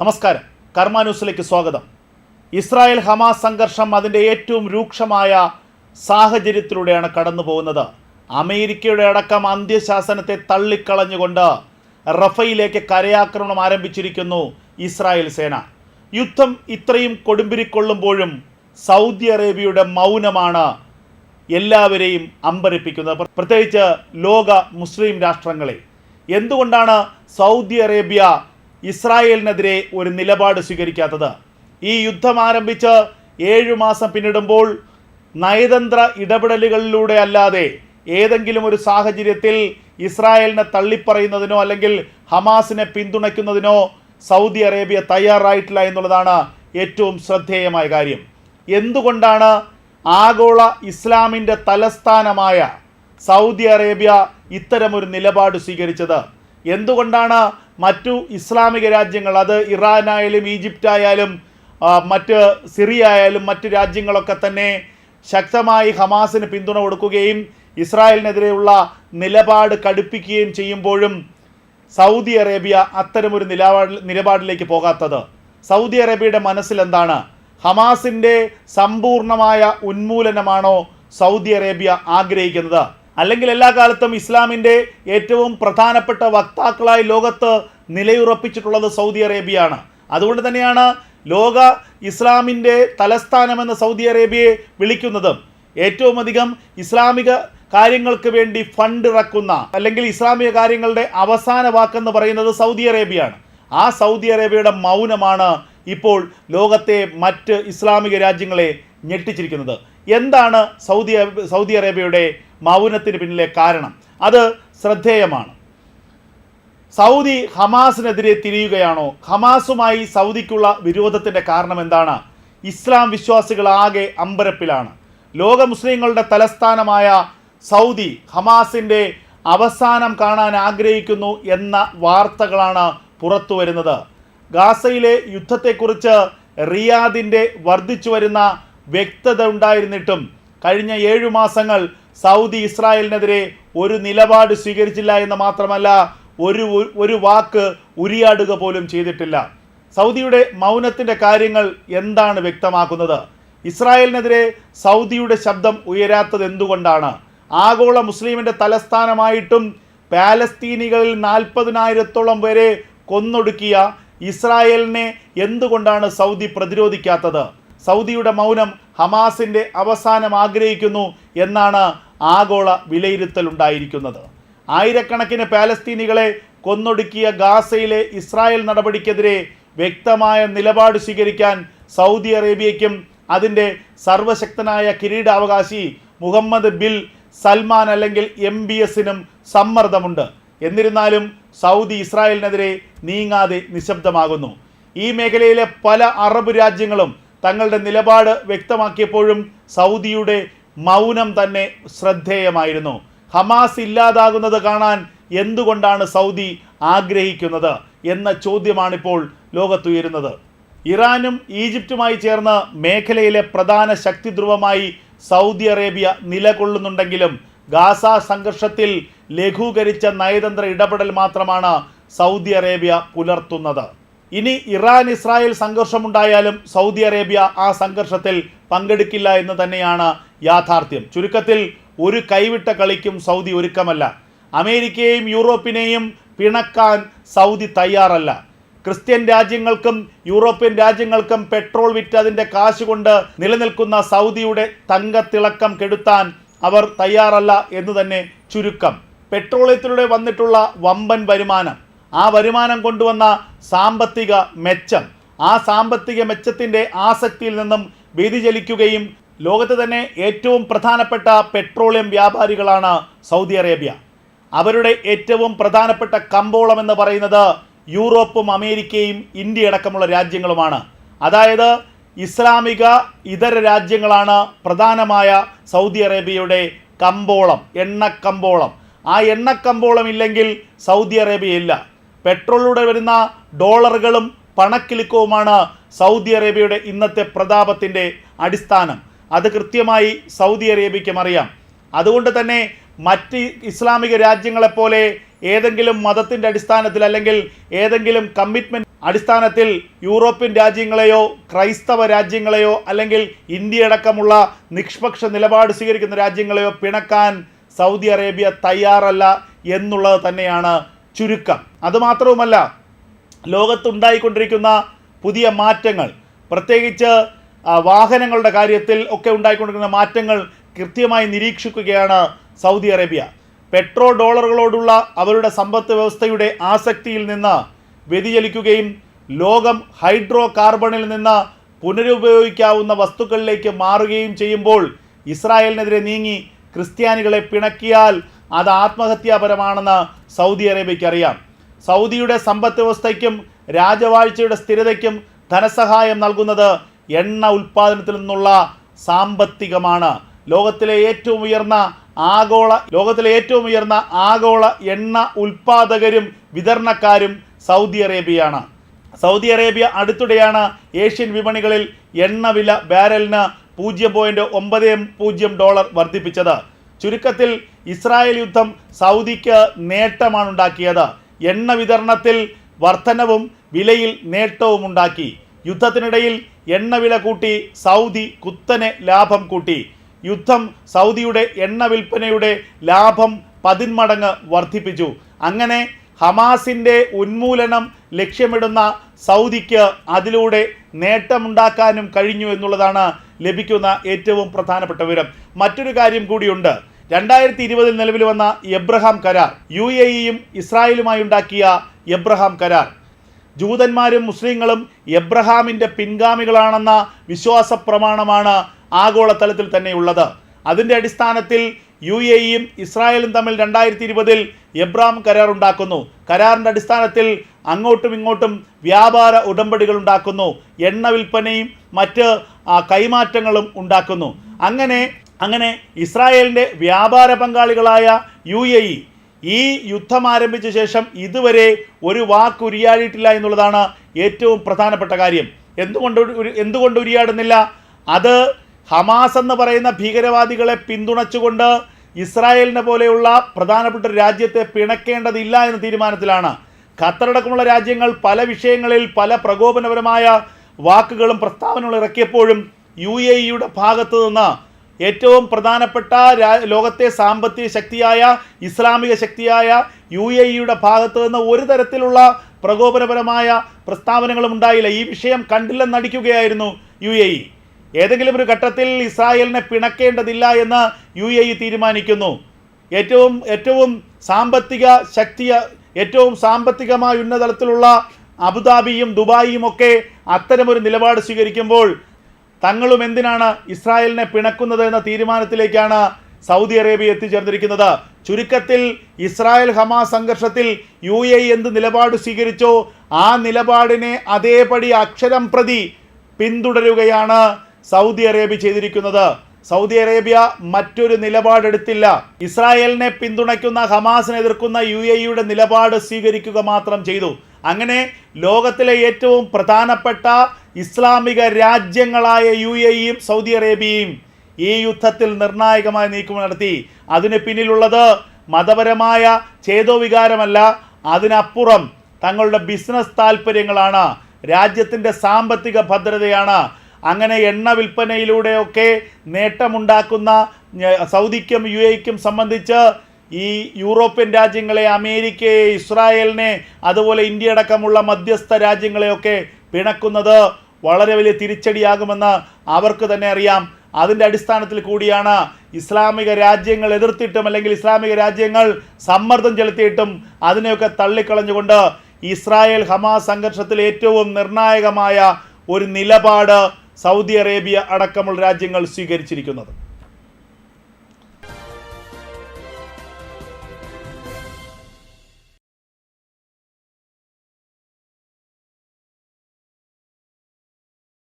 നമസ്കാരം. കർമ്മ ന്യൂസിലേക്ക് സ്വാഗതം. ഇസ്രായേൽ ഹമാസ് സംഘർഷം അതിന്റെ ഏറ്റവും രൂക്ഷമായ സാഹചര്യത്തിലൂടെയാണ് കടന്നു പോകുന്നത് അമേരിക്കയുടെ അടക്കം അന്ത്യശാസനത്തെ തള്ളിക്കളഞ്ഞുകൊണ്ട് റഫയിലേക്ക് കരയാക്രമണം ആരംഭിച്ചിരിക്കുന്നു ഇസ്രായേൽ സേന. യുദ്ധം ഇത്രയും കൊടുമ്പിരിക്കൊള്ളുമ്പോഴും സൗദി അറേബ്യയുടെ മൗനമാണ് എല്ലാവരെയും അമ്പരിപ്പിക്കുന്നത്. പ്രത്യേകിച്ച് ലോക മുസ്ലിം രാഷ്ട്രങ്ങളെ. എന്തുകൊണ്ടാണ് സൗദി അറേബ്യ ഇസ്രായേലിനെതിരെ ഒരു നിലപാട് സ്വീകരിക്കാത്തത്. ഈ യുദ്ധം ആരംഭിച്ച് ഏഴു മാസം പിന്നിടുമ്പോൾ നയതന്ത്ര ഇടപെടലുകളിലൂടെ അല്ലാതെ ഏതെങ്കിലും ഒരു സാഹചര്യത്തിൽ ഇസ്രായേലിനെ തള്ളിപ്പറയുന്നതിനോ അല്ലെങ്കിൽ ഹമാസിനെ പിന്തുണയ്ക്കുന്നതിനോ സൗദി അറേബ്യ തയ്യാറായിട്ടില്ല എന്നുള്ളതാണ് ഏറ്റവും ശ്രദ്ധേയമായ കാര്യം. എന്തുകൊണ്ടാണ് ആഗോള ഇസ്ലാമിന്റെ തലസ്ഥാനമായ സൗദി അറേബ്യ ഇത്തരമൊരു നിലപാട് സ്വീകരിച്ചത്? എന്തുകൊണ്ടാണ് മറ്റു ഇസ്ലാമിക രാജ്യങ്ങൾ അത് ഇറാനായാലും ഈജിപ്റ്റായാലും മറ്റ് സിറിയ ആയാലും മറ്റ് രാജ്യങ്ങളൊക്കെ തന്നെ ശക്തമായി ഹമാസിന് പിന്തുണ കൊടുക്കുകയും ഇസ്രായേലിനെതിരെയുള്ള നിലപാട് കടുപ്പിക്കുകയും ചെയ്യുമ്പോഴും സൗദി അറേബ്യ അത്തരമൊരു നിലപാട് നിലപാടിലേക്ക് പോകാത്തത്. സൗദി അറേബ്യയുടെ മനസ്സിലെന്താണ് ഹമാസിന്റെ സമ്പൂർണമായ ഉന്മൂലനമാണോ സൗദി അറേബ്യ ആഗ്രഹിക്കുന്നത്? അല്ലെങ്കിൽ എല്ലാ കാലത്തും ഇസ്ലാമിന്റെ ഏറ്റവും പ്രധാനപ്പെട്ട വക്താക്കളായി ലോകത്ത് നിലയുറപ്പിച്ചിട്ടുള്ളത് സൗദി അറേബ്യയാണ്. അതുകൊണ്ട് തന്നെയാണ് ലോക ഇസ്ലാമിന്റെ തലസ്ഥാനമെന്ന് സൗദി അറേബ്യയെ വിളിക്കുന്നത് ഏറ്റവും അധികം ഇസ്ലാമിക കാര്യങ്ങൾക്ക് വേണ്ടി ഫണ്ട് ഇറക്കുന്ന അല്ലെങ്കിൽ ഇസ്ലാമിക കാര്യങ്ങളുടെ അവസാന വാക്കെന്ന് പറയുന്നത് സൗദി അറേബ്യയാണ്. ആ സൗദി അറേബ്യയുടെ മൗനമാണ് ഇപ്പോൾ ലോകത്തെ മറ്റ് ഇസ്ലാമിക രാജ്യങ്ങളെ ഞെട്ടിച്ചിരിക്കുന്നത്. എന്താണ് സൗദി സൗദി അറേബ്യയുടെ മൗനത്തിന് പിന്നിലെ കാരണം. അത് ശ്രദ്ധേയമാണ്. സൗദി ഹമാസിനെതിരെ തിരിയുകയാണോ? ഹമാസുമായി സൗദിക്കുള്ള വിരോധത്തിന്റെ കാരണം എന്താണ്? ഇസ്ലാം വിശ്വാസികളാകെ അമ്പരപ്പിലാണ്. ലോക മുസ്ലിങ്ങളുടെ തലസ്ഥാനമായ സൗദി ഹമാസിന്റെ അവസാനം കാണാൻ ആഗ്രഹിക്കുന്നു എന്ന വാർത്തകളാണ് പുറത്തു വരുന്നത്. ഗാസയിലെ യുദ്ധത്തെക്കുറിച്ച് റിയാദിന്റെ വർദ്ധിച്ചു വരുന്ന വ്യക്തത ഉണ്ടായിരുന്നിട്ടും കഴിഞ്ഞ ഏഴു മാസങ്ങൾ സൗദി ഇസ്രായേലിനെതിരെ ഒരു നിലപാട് സ്വീകരിച്ചില്ല എന്ന് മാത്രമല്ല ഒരു ഒരു വാക്ക് ഉരിയാടുക പോലും ചെയ്തിട്ടില്ല. സൗദിയുടെ മൗനത്തിന്റെ കാര്യങ്ങൾ എന്താണ് വ്യക്തമാക്കുന്നത്? ഇസ്രായേലിനെതിരെ സൗദിയുടെ ശബ്ദം ഉയരാത്തത് എന്തുകൊണ്ടാണ്? ആഗോള മുസ്ലിമിന്റെ തലസ്ഥാനമായിട്ടും പാലസ്തീനികളിൽ നാൽപ്പതിനായിരത്തോളം പേരെ കൊന്നൊടുക്കിയ ഇസ്രായേലിനെ എന്തുകൊണ്ടാണ് സൗദി പ്രതിരോധിക്കാത്തത്? സൗദിയുടെ മൗനം ഹമാസിന്റെ അവസാനം ആഗ്രഹിക്കുന്നു എന്നാണ് ആഗോള വിലയിരുത്തൽ ഉണ്ടായിരിക്കുന്നത് ആയിരക്കണക്കിന് പാലസ്തീനികളെ കൊന്നൊടുക്കിയ ഗാസയിലെ ഇസ്രായേൽ നടപടിക്കെതിരെ വ്യക്തമായ നിലപാട് സ്വീകരിക്കാൻ സൗദി അറേബ്യയ്ക്കും അതിന്റെ സർവശക്തനായ കിരീടാവകാശി മുഹമ്മദ് ബിൽ സൽമാൻ അല്ലെങ്കിൽ എം ബി എസിനും സമ്മർദ്ദമുണ്ട്. എന്നിരുന്നാലും സൗദി ഇസ്രായേലിനെതിരെ നീങ്ങാതെ നിശബ്ദമാകുന്നു. ഈ മേഖലയിലെ പല അറബ് രാജ്യങ്ങളും തങ്ങളുടെ നിലപാട് വ്യക്തമാക്കിയപ്പോഴും സൗദിയുടെ മൗനം തന്നെ ശ്രദ്ധേയമായിരുന്നു. ഹമാസ് ഇല്ലാതാകുന്നത് കാണാൻ എന്തുകൊണ്ടാണ് സൗദി ആഗ്രഹിക്കുന്നത് എന്ന ചോദ്യമാണിപ്പോൾ ലോകത്തുയരുന്നത്. ഇറാനും ഈജിപ്തുമായി ചേർന്ന് മേഖലയിലെ പ്രധാന ശക്തിധ്രുവമായി സൗദി അറേബ്യ നിലകൊള്ളുന്നുണ്ടെങ്കിലും ഗാസ സംഘർഷത്തിൽ ലഘൂകരിച്ച നയതന്ത്ര ഇടപെടൽ മാത്രമാണ് സൗദി അറേബ്യ പുലർത്തുന്നത്. ഇനി ഇറാൻ ഇസ്രായേൽ സംഘർഷമുണ്ടായാലും സൗദി അറേബ്യ ആ സംഘർഷത്തിൽ പങ്കെടുക്കില്ല എന്ന് തന്നെയാണ് യാഥാർത്ഥ്യം. ചുരുക്കത്തിൽ ഒരു കൈവിട്ട കളിക്കും സൗദി ഒരുക്കമല്ല. അമേരിക്കയെയും യൂറോപ്പിനെയും പിണക്കാൻ സൗദി തയ്യാറല്ല. ക്രിസ്ത്യൻ രാജ്യങ്ങൾക്കും യൂറോപ്യൻ രാജ്യങ്ങൾക്കും പെട്രോൾ വിറ്റ് അതിന്റെ കാശ് കൊണ്ട് നിലനിൽക്കുന്ന സൗദിയുടെ തങ്കത്തിളക്കം കെടുത്താൻ അവർ തയ്യാറല്ല എന്ന് തന്നെ ചുരുക്കം. പെട്രോളിയത്തിലൂടെ വന്നിട്ടുള്ള വമ്പൻ വരുമാനം. ആ വരുമാനം കൊണ്ടുവന്ന സാമ്പത്തിക മെച്ചം. ആ സാമ്പത്തിക മെച്ചത്തിന്റെ ആസക്തിയിൽ നിന്നും വ്യതിചലിക്കുകയും ലോകത്ത് തന്നെ ഏറ്റവും പ്രധാനപ്പെട്ട പെട്രോളിയം വ്യാപാരികളാണ് സൗദി അറേബ്യ. അവരുടെ ഏറ്റവും പ്രധാനപ്പെട്ട കമ്പോളം എന്ന് പറയുന്നത് യൂറോപ്പും അമേരിക്കയും ഇന്ത്യ അടക്കമുള്ള രാജ്യങ്ങളുമാണ്. അതായത് ഇസ്ലാമിക ഇതര രാജ്യങ്ങളാണ് പ്രധാനമായ സൗദി അറേബ്യയുടെ കമ്പോളം എണ്ണക്കമ്പോളം. ആ എണ്ണക്കമ്പോളം ഇല്ലെങ്കിൽ സൗദി അറേബ്യ ഇല്ല. പെട്രോളിലൂടെ വരുന്ന ഡോളറുകളും പണക്കിളുക്കവുമാണ് സൗദി അറേബ്യയുടെ ഇന്നത്തെ പ്രതാപത്തിന്റെ അടിസ്ഥാനം. അത് കൃത്യമായി സൗദി അറേബ്യയ്ക്കും അറിയാം. അതുകൊണ്ട് തന്നെ മറ്റ് ഇസ്ലാമിക രാജ്യങ്ങളെപ്പോലെ ഏതെങ്കിലും മതത്തിന്റെ അടിസ്ഥാനത്തിൽ അല്ലെങ്കിൽ ഏതെങ്കിലും കമ്മിറ്റ്മെന്റ് അടിസ്ഥാനത്തിൽ യൂറോപ്യൻ രാജ്യങ്ങളെയോ ക്രൈസ്തവ രാജ്യങ്ങളെയോ അല്ലെങ്കിൽ ഇന്ത്യ അടക്കമുള്ള നിഷ്പക്ഷ നിലപാട് സ്വീകരിക്കുന്ന രാജ്യങ്ങളെയോ പിണക്കാൻ സൗദി അറേബ്യ തയ്യാറല്ല എന്നുള്ളത് തന്നെയാണ് ചുരുക്കം. അതുമാത്രവുമല്ല ലോകത്തുണ്ടായിക്കൊണ്ടിരിക്കുന്ന പുതിയ മാറ്റങ്ങൾ പ്രത്യേകിച്ച് വാഹനങ്ങളുടെ കാര്യത്തിൽ ഒക്കെ ഉണ്ടായിക്കൊണ്ടിരിക്കുന്ന മാറ്റങ്ങൾ കൃത്യമായി നിരീക്ഷിക്കുകയാണ് സൗദി അറേബ്യ. പെട്രോ ഡോളറുകളോടുള്ള അവരുടെ സമ്പത്ത് വ്യവസ്ഥയുടെ ആസക്തിയിൽ നിന്ന് വ്യതിചലിക്കുകയും ലോകം ഹൈഡ്രോ കാർബണിൽ നിന്ന് പുനരുപയോഗിക്കാവുന്ന വസ്തുക്കളിലേക്ക് മാറുകയും ചെയ്യുമ്പോൾ ഇസ്രായേലിനെതിരെ നീങ്ങി ക്രിസ്ത്യാനികളെ പിണക്കിയാൽ അത് ആത്മഹത്യാപരമാണെന്ന് സൗദി അറേബ്യയ്ക്ക് അറിയാം സൗദിയുടെ സമ്പദ് വ്യവസ്ഥയ്ക്കും രാജവാഴ്ചയുടെ സ്ഥിരതയ്ക്കും ധനസഹായം നൽകുന്നത് എണ്ണ ഉൽപ്പാദനത്തിൽ നിന്നുള്ള സാമ്പത്തികമാണ്. ലോകത്തിലെ ഏറ്റവും ഉയർന്ന ആഗോള ലോകത്തിലെ ഏറ്റവും ഉയർന്ന ആഗോള എണ്ണ ഉൽപ്പാദകരും വിതരണക്കാരും സൗദി അറേബ്യയാണ്. സൗദി അറേബ്യ അടുത്തിടെയാണ് ഏഷ്യൻ വിപണികളിൽ എണ്ണ വില ബാരലിന് പൂജ്യം പോയിന്റ് ഒമ്പത് പൂജ്യം ഡോളർ വർദ്ധിപ്പിച്ചത്. ചുരുക്കത്തിൽ ഇസ്രായേൽ യുദ്ധം സൗദിക്ക് നേട്ടമാണ് ഉണ്ടാക്കിയത് എണ്ണ വിതരണത്തിൽ വർധനവും വിലയിൽ നേട്ടവും ഉണ്ടാക്കി. യുദ്ധത്തിനിടയിൽ എണ്ണ വില കൂട്ടി സൗദി കുത്തനെ ലാഭം കൂട്ടി. യുദ്ധം സൗദിയുടെ എണ്ണ വിൽപ്പനയുടെ ലാഭം പതിന്മടങ്ങ് വർദ്ധിപ്പിച്ചു. അങ്ങനെ ഹമാസിന്റെ ഉന്മൂലനം ലക്ഷ്യമിടുന്ന സൗദിക്ക് അതിലൂടെ നേട്ടമുണ്ടാക്കാനും കഴിഞ്ഞു എന്നുള്ളതാണ് ലഭിക്കുന്ന ഏറ്റവും പ്രധാനപ്പെട്ട വിവരം. മറ്റൊരു കാര്യം കൂടിയുണ്ട്. രണ്ടായിരത്തി ഇരുപതിൽ നിലവിൽ വന്ന എബ്രഹാം കരാർ യു എ ഇയും ഇസ്രായേലുമായി ഉണ്ടാക്കിയ എബ്രഹാം കരാർ. ജൂതന്മാരും മുസ്ലിങ്ങളും എബ്രഹാമിന്റെ പിൻഗാമികളാണെന്ന വിശ്വാസ പ്രമാണമാണ് ആഗോളതലത്തിൽ തന്നെയുള്ളത് അതിന്റെ അടിസ്ഥാനത്തിൽ യു എ ഇയും ഇസ്രായേലും തമ്മിൽ രണ്ടായിരത്തി ഇരുപതിൽ എബ്രാം കരാർ ഉണ്ടാക്കുന്നു. കരാറിന്റെ അടിസ്ഥാനത്തിൽ അങ്ങോട്ടും ഇങ്ങോട്ടും വ്യാപാര ഉടമ്പടികൾ ഉണ്ടാക്കുന്നു. എണ്ണ വിൽപ്പനയും മറ്റ് കൈമാറ്റങ്ങളും ഉണ്ടാക്കുന്നു. അങ്ങനെ അങ്ങനെ ഇസ്രായേലിന്റെ വ്യാപാര പങ്കാളികളായ യു എ ഇ ഈ യുദ്ധം ആരംഭിച്ച ശേഷം ഇതുവരെ ഒരു വാക്ക് ഉരിയാടിയിട്ടില്ല എന്നുള്ളതാണ് ഏറ്റവും പ്രധാനപ്പെട്ട കാര്യം. എന്തുകൊണ്ട് എന്തുകൊണ്ട് ഉരിയാടുന്നില്ല? അത് ഹമാസ് എന്ന് പറയുന്ന ഭീകരവാദികളെ പിന്തുണച്ചുകൊണ്ട് ഇസ്രായേലിനെ പോലെയുള്ള പ്രധാനപ്പെട്ട രാജ്യത്തെ പിണക്കേണ്ടതില്ല എന്ന തീരുമാനത്തിലാണ്. ഖത്തറടക്കമുള്ള രാജ്യങ്ങൾ പല വിഷയങ്ങളിൽ പല പ്രകോപനപരമായ വാക്കുകളും പ്രസ്താവനകളും ഇറക്കിയപ്പോഴും യു എ ഇയുടെ ഭാഗത്തു നിന്ന് ഏറ്റവും പ്രധാനപ്പെട്ട ലോകത്തെ സാമ്പത്തിക ശക്തിയായ ഇസ്ലാമിക ശക്തിയായ യു എ ഇയുടെ ഭാഗത്തു നിന്ന് ഒരു തരത്തിലുള്ള പ്രകോപനപരമായ പ്രസ്താവനകളും ഉണ്ടായില്ല. ഈ വിഷയം കണ്ടില്ലെന്നടിക്കുകയായിരുന്നു യു എ ഇ ഏതെങ്കിലും ഒരു ഘട്ടത്തിൽ ഇസ്രായേലിനെ പിണക്കേണ്ടതില്ല എന്ന് യു എ ഇ തീരുമാനിക്കുന്നു. ഏറ്റവും ഏറ്റവും സാമ്പത്തിക ശക്തിയ ഏറ്റവും സാമ്പത്തികമായ ഉന്നതലത്തിലുള്ള അബുദാബിയും ദുബായിയും ഒക്കെ അത്തരമൊരു നിലപാട് സ്വീകരിക്കുമ്പോൾ തങ്ങളും എന്തിനാണ് ഇസ്രായേലിനെ പിണക്കുന്നത് എന്ന തീരുമാനത്തിലേക്കാണ് സൗദി അറേബ്യ എത്തിച്ചേർന്നിരിക്കുന്നത്? ചുരുക്കത്തിൽ ഇസ്രായേൽ ഹമാസ് സംഘർഷത്തിൽ യു എ എന്ത് നിലപാട് സ്വീകരിച്ചോ ആ നിലപാടിനെ അതേപടി അക്ഷരം പ്രതി പിന്തുടരുകയാണ് സൗദി അറേബ്യ ചെയ്തിരിക്കുന്നത്. സൗദി അറേബ്യ മറ്റൊരു നിലപാടെടുത്തില്ല. ഇസ്രായേലിനെ പിന്തുണയ്ക്കുന്ന ഹമാസിനെ എതിർക്കുന്ന യു എ യുടെ നിലപാട് സ്വീകരിക്കുക മാത്രം ചെയ്തു. അങ്ങനെ ലോകത്തിലെ ഏറ്റവും പ്രധാനപ്പെട്ട ഇസ്ലാമിക രാജ്യങ്ങളായ യു എയും സൗദി അറേബ്യയും ഈ യുദ്ധത്തിൽ നിർണായകമായ നീക്കം നടത്തി. അതിന് പിന്നിലുള്ളത് മതപരമായ ചേതോവികാരമല്ല അതിനപ്പുറം തങ്ങളുടെ ബിസിനസ് താല്പര്യങ്ങളാണ് രാജ്യത്തിന്റെ സാമ്പത്തിക ഭദ്രതയാണ് അങ്ങനെ എണ്ണ വിൽപ്പനയിലൂടെയൊക്കെ നേട്ടമുണ്ടാക്കുന്ന സൗദിക്കും യു എക്കും സംബന്ധിച്ച് ഈ യൂറോപ്യൻ രാജ്യങ്ങളെ അമേരിക്കയെ ഇസ്രായേലിനെ അതുപോലെ ഇന്ത്യ അടക്കമുള്ള മധ്യസ്ഥ രാജ്യങ്ങളെയൊക്കെ പിണക്കുന്നത് വളരെ വലിയ തിരിച്ചടിയാകുമെന്ന് അവർക്ക് തന്നെ അറിയാം. അതിന്റെ അടിസ്ഥാനത്തിൽ കൂടിയാണ് ഇസ്ലാമിക രാജ്യങ്ങൾ എതിർത്തിട്ടും അല്ലെങ്കിൽ ഇസ്ലാമിക രാജ്യങ്ങൾ സമ്മർദ്ദം ചെലുത്തിയിട്ടും അതിനെയൊക്കെ തള്ളിക്കളഞ്ഞുകൊണ്ട് ഇസ്രായേൽ ഹമാസ് സംഘർഷത്തിൽ ഏറ്റവും നിർണായകമായ ഒരു നിലപാട് സൗദി അറേബ്യ അടക്കമുള്ള രാജ്യങ്ങൾ സ്വീകരിച്ചിരിക്കുന്നത്.